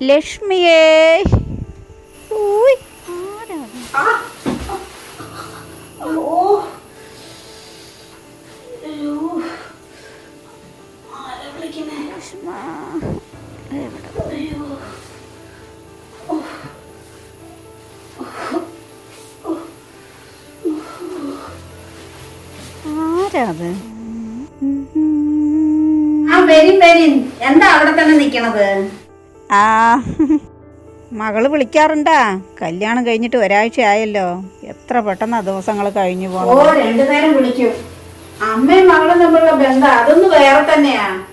ലക്ഷ്മിയേ. ആ വരും വരും എന്താ അവിടെ തന്നെ നിക്കണത്? ആ. മകൾ വിളിക്കാറുണ്ടാ? കല്യാണം കഴിഞ്ഞിട്ട് ഒരാഴ്ച ആയല്ലോ എത്ര പെട്ടെന്നാ ദിവസങ്ങൾ കഴിഞ്ഞു ഓ രണ്ടു നേരം വിളിക്കും. അമ്മയും മകളും തമ്മിലുള്ള ബന്ധം അതൊന്ന് വേറെ തന്നെയാ.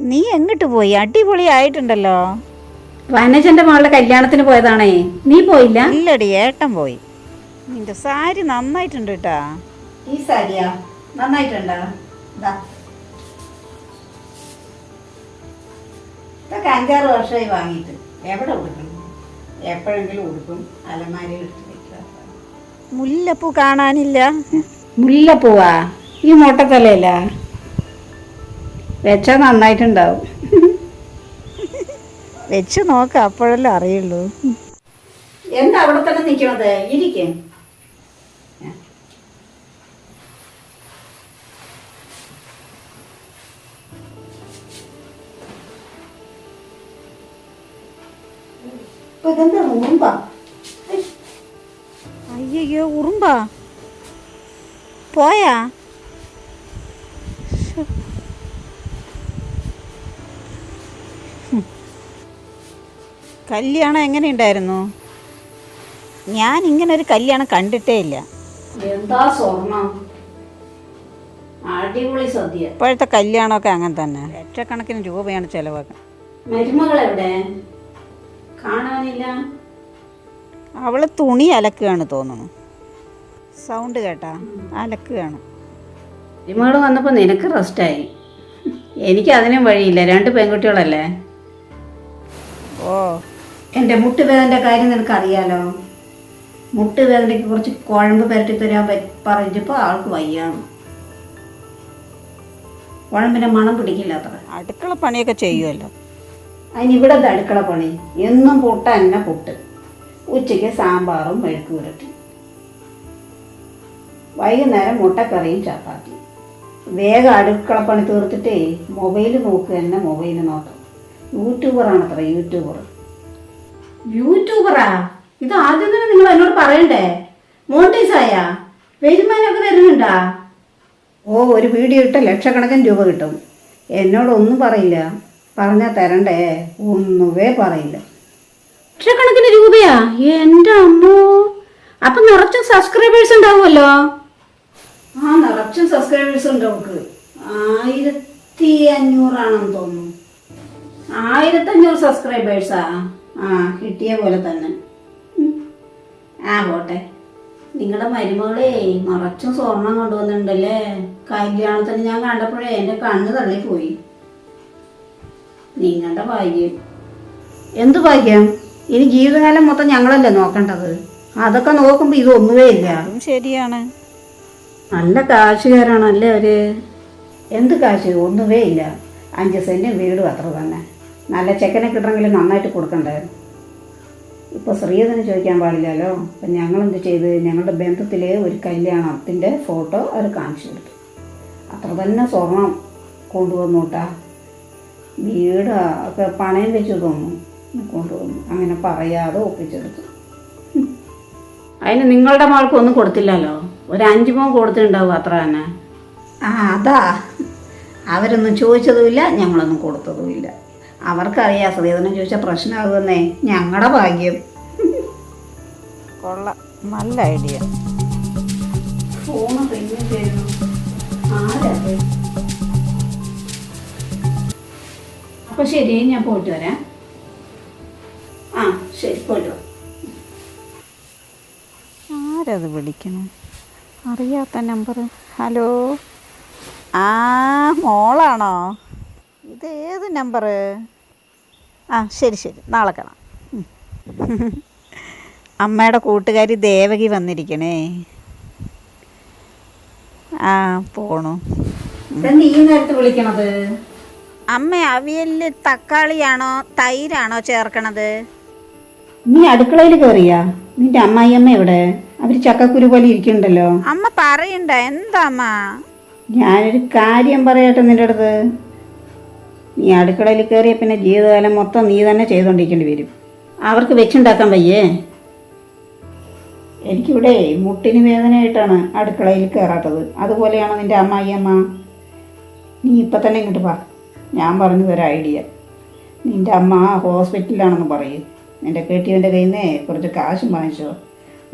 നീ എങ്ങോട്ട് പോയി? അടിപൊളി ആയിട്ടുണ്ടല്ലോ. വനജന്റെ മകളുടെ കല്യാണത്തിന് പോയതാണേ. നീ പോയില്ല? ഇല്ലടി ഏട്ടൻ പോയി. നിന്റെ സാരി നന്നായിട്ടുണ്ട് കേട്ടാ ഈ സാരിയാ? നന്നായിട്ടുണ്ടോ? ഇതൊക്കെ അഞ്ചാറ് വർഷമായി വാങ്ങിയിട്ട്. എവിടെ ഉടുക്കും? എപ്പോഴെങ്കിലും ഉടുക്കും. അലമാരയിൽ ഇട്ട് വെക്കുക. മുല്ലപ്പൂ കാണാനില്ല. മുല്ലപ്പൂവാ? ഈ മുട്ടത്തലയില്ല വെച്ചാൽ നന്നായിട്ടുണ്ടാവും. വെച്ച് നോക്ക അപ്പോഴല്ലേ അറിയുള്ളൂ. എന്താ അവിടെ തന്നെ നിൽക്കണത് ഇരിക്കേ. അയ്യോ ഉറുമ്പാ? പോയാ? കല്യാണം എങ്ങനെ കല്യാണം എങ്ങനെയുണ്ടായിരുന്നു? ഞാൻ ഇങ്ങനെ ഒരു കല്യാണം കണ്ടിട്ടേ ഇല്ല. എന്താ സ്വർണം? അടിപൊളി സദ്യ. ഇപ്പോഴത്തെ കല്യാണമൊക്കെ അങ്ങനെ തന്നെ. ലക്ഷക്കണക്കിന് രൂപയാണ് ചെലവാക്കുന്നത് മരുമകൾ എവിടെ കാണാനില്ല? അവൾ തുണി അലക്കുകയാണ് തോന്നുന്നു. സൗണ്ട് കേട്ടാ അലക്കുകയാണ്. മരുമകൾ വന്നപ്പോൾ നിനക്ക് റെസ്റ്റായി. എനിക്ക് അതിനും വഴിയില്ല രണ്ട് പെൺകുട്ടികളല്ലേ? ഓ. എന്റെ മുട്ടുവേദന്റെ കാര്യം നിനക്ക് അറിയാലോ മുട്ടുവേദനയ്ക്ക് കുറച്ച് കുഴമ്പ് പുരട്ടി തരാൻ പറഞ്ഞിട്ടിപ്പോ പറഞ്ഞപ്പോൾ ആൾക്ക് വയ്യാണ് കുഴമ്പിന്റെ മണം പിടിക്കില്ല അത്ര. അടുക്കള പണിയൊക്കെ ചെയ്യുമല്ലോ അതിന് ഇവിടെ അടുക്കള പണി. എന്നും പൊട്ട എന്നെ പുട്ട്. ഉച്ചയ്ക്ക് സാമ്പാറും മെഴുക്ക് പുരട്ടി. വൈകുന്നേരം മുട്ടക്കറിയും ചപ്പാത്തി. വേഗം അടുക്കള പണി തീർത്തിട്ടേ മൊബൈൽ നോക്കുക തന്നെ മൊബൈൽ നോക്കാം യൂട്യൂബറാണ് അത്ര യൂട്യൂബർ യൂട്യൂബറാ ഇത് ആദ്യം തന്നെ നിങ്ങൾ എന്നോട് പറയണ്ടേ? മോണ്ടീസായ വരുമാനമൊക്കെ വരുന്നുണ്ടാ? ഓ ഒരു വീഡിയോ ഇട്ട ലക്ഷക്കണക്കിന് രൂപ കിട്ടും. എന്നോടൊന്നും പറയില്ല. പറഞ്ഞാൽ തരണ്ടേ? ഒന്നുവേ പറയില്ല. ലക്ഷക്കണക്കിന് രൂപയാ? എന്റെ അമ്മോ. അപ്പൊ നിറച്ചും സബ്സ്ക്രൈബേഴ്സ് ഉണ്ടാവുമല്ലോ? ആ നിറച്ചും സബ്സ്ക്രൈബേഴ്സ് ഉണ്ട് അവൾക്ക് ആയിരത്തി അഞ്ഞൂറാണെന്ന് തോന്നുന്നു. ആയിരത്തി അഞ്ഞൂറ് സബ്സ്ക്രൈബേഴ്സാ ആ കിട്ടിയ പോലെ തന്നെ. ആ പോട്ടെ. നിങ്ങളുടെ മരുമകളെ നിറച്ചും സ്വർണം കൊണ്ടുവന്നിട്ടുണ്ടല്ലേ? കല്യാണത്തിന് ഞാൻ കണ്ടപ്പോഴേ എന്റെ കണ്ണ് തള്ളിപ്പോയി. നിങ്ങളുടെ ഭാഗ്യം. എന്ത് ഭാഗ്യം? ഇനി ജീവിതകാലം മൊത്തം ഞങ്ങളല്ലേ നോക്കേണ്ടത്? അതൊക്കെ നോക്കുമ്പോൾ ഇതൊന്നുമേ ഇല്ല. ശരിയാണ്. നല്ല കാശുകാരാണല്ലേ അവർ? എന്ത് കാശ്? ഒന്നുമേ ഇല്ല. അഞ്ച് സെന്റ് വീടും അത്ര തന്നെ. നല്ല ചെക്കനെ കിട്ടണമെങ്കിൽ നന്നായിട്ട് കൊടുക്കണ്ടേ? ഇപ്പോൾ ശ്രീധന് ചോദിക്കാൻ പാടില്ലല്ലോ. അപ്പം ഞങ്ങളെന്ത് ചെയ്ത്? ഞങ്ങളുടെ ബന്ധത്തിലെ ഒരു കല്യാണത്തിന്റെ ഫോട്ടോ അവർ കാണിച്ചു കൊടുത്തു. അത്ര തന്നെ സ്വർണം കൊണ്ടുവന്നു കേട്ടാ. വീട് ഒക്കെ പണയം വെച്ചു തോന്നുന്നു. കൊണ്ടുവന്നു. അങ്ങനെ പറയാതെ ഒപ്പിച്ചെടുത്തു. അതിന് നിങ്ങളുടെ മകൾക്ക് ഒന്നും കൊടുത്തില്ലല്ലോ? ഒരു അഞ്ചു മോൻ കൊടുത്തിട്ടുണ്ടാവും അത്ര തന്നെ. ആ അതാ. അവരൊന്നും ചോദിച്ചതുമില്ല ഞങ്ങളൊന്നും കൊടുത്തതുമില്ല. അവർക്കറിയാം ശ്രീധരൻ ചോദിച്ചാൽ പ്രശ്നമാകുന്നേ ഞങ്ങളുടെ ഭാഗ്യം. കൊള്ളാം നല്ല ഐഡിയ. ഫോണ് അപ്പൊ ശരി ഞാൻ പോയിട്ട് വരാം. ആ ശരി പോയിട്ട് ആരത് വിളിക്കണം അറിയാത്ത നമ്പർ ഹലോ? ആ മോളാണോ? ഇത് ഏത് നമ്പർ ആ ശരി ശരി. നാളെ കാണാം. അമ്മയുടെ കൂട്ടുകാരി ദേവകി വന്നിരിക്കണേ. ആ പോണു. ഇതെന്ത് ഈ നേരത്ത് വിളിക്കണത്? അമ്മ അവിയലിൽ തക്കാളിയാണോ തൈരാണോ ചേർക്കണത്? നീ അടുക്കളയിൽ കയറിയാ നിന്റെ അമ്മായിയമ്മ എവിടെ? അവർ ചക്കക്കുരു പോലെ ഇരിക്കണ്ടല്ലോ അമ്മ പറയണ്ട. എന്താ ഞാനൊരു കാര്യം പറയട്ടെ നിന്റെ അടുത്ത്. നീ അടുക്കളയിൽ കയറിയ പിന്നെ ജീവിതകാലം മൊത്തം നീ തന്നെ ചെയ്തുകൊണ്ടിരിക്കേണ്ടി വരും. അവർക്ക് വെച്ചുണ്ടാക്കാൻ വയ്യേ. എനിക്കിവിടെ മുട്ടിന് വേദനയായിട്ടാണ് അടുക്കളയിൽ കയറാത്തത് അതുപോലെയാണ് നിന്റെ അമ്മായിയമ്മ? നീ ഇപ്പം തന്നെ ഇങ്ങോട്ട് പറ. ഞാൻ പറഞ്ഞു തരാം ഐഡിയ. നിന്റെ അമ്മ ഹോസ്പിറ്റലിലാണെന്ന് പറയും. നിന്റെ കെട്ടിയവന്റെ കയ്യിൽ നിന്ന് കുറച്ച് കാശ് വാങ്ങിച്ചോ.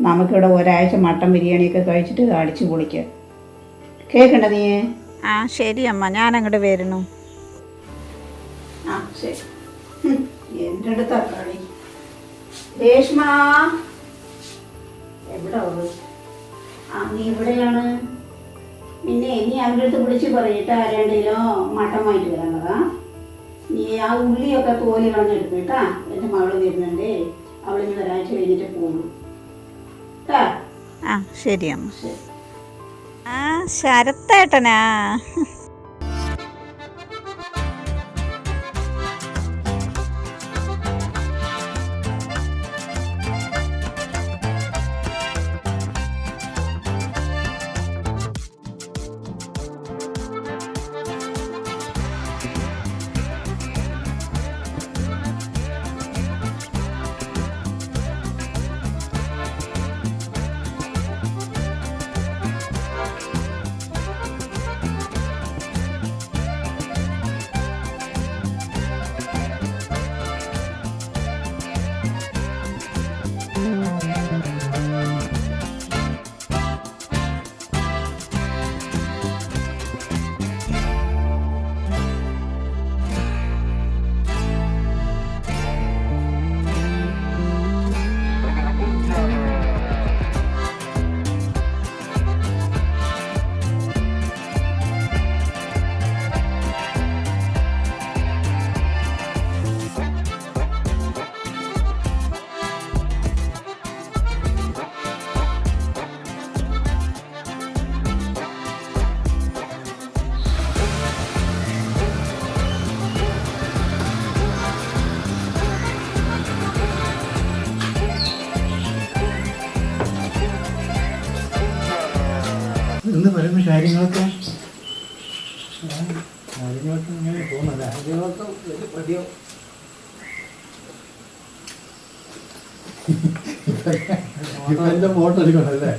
നമുക്കിവിടെ ഒരാഴ്ച മട്ടൻ ബിരിയാണിയൊക്കെ കഴിച്ചിട്ട് അടിച്ചു പൊളിക്ക. കേൾക്കണ്ട നീ ആ ശരി അമ്മ. ഞാൻ അങ്ങോട്ട് വരുന്നു. ആ ശരി. എന്റെ അടുത്താ കളി. രേഷ്മ എവിടെ അവൾ ആ നീ ഇവിടെയാണ് പിന്നെ നീ അവരുടെ അടുത്ത് വിളിച്ച് പറയട്ടെ ആരാണ്ടെങ്കിലും മട്ടൻ വാങ്ങിട്ട് വരാനതാ നീ ആ ഉള്ളിയൊക്കെ തോലി കളഞ്ഞെടുക്കും കേട്ടാ. എന്റെ മകൾ വരുന്നുണ്ടേ. അവളിനി ഒരാഴ്ച കഴിഞ്ഞിട്ട് പോകുന്നു കേട്ടാ? ആ ശരി അമ്മ. ശരി. ആ ശരത്തേട്ടനാ ഇന്ന് വരുന്ന കാര്യങ്ങളൊക്കെ? ആ, കാര്യങ്ങളൊക്കെ ഇങ്ങനെ പോകുന്നല്ലേ കാര്യങ്ങളൊക്കെ വലിയ പ്രതിയോ ഫോട്ടോ എടുക്കണല്ലേ?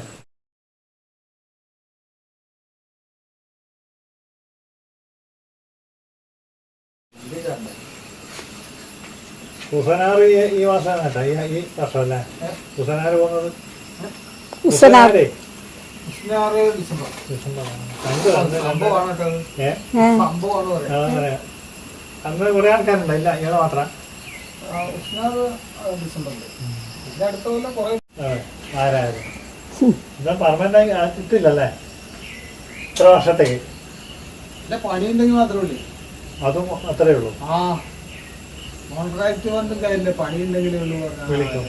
ഈ മാസമാണ് മാസം കേട്ടോ ഈ വർഷമല്ലേ ഉസനാറ് പോകുന്നത്? കൃഷ്ണാറ് ഡിസംബർ. അന്ന് കുറെ ആൾക്കാരുണ്ട്? ഇല്ല ഇയാളെ മാത്രം. ആരായാലും എന്നാ പെർമനന്റ് ഇട്ടില്ലല്ലേ ഇത്ര വർഷത്തേക്ക്. പണിയുണ്ടെങ്കിൽ മാത്രമേ ഉള്ളൂ അതും അത്രേ ഉള്ളൂ. ആ കോൺട്രാക്ട് വന്നും കാര്യമില്ല പണിയുണ്ടെങ്കിലേ ഉള്ളൂ. വിളിക്കും.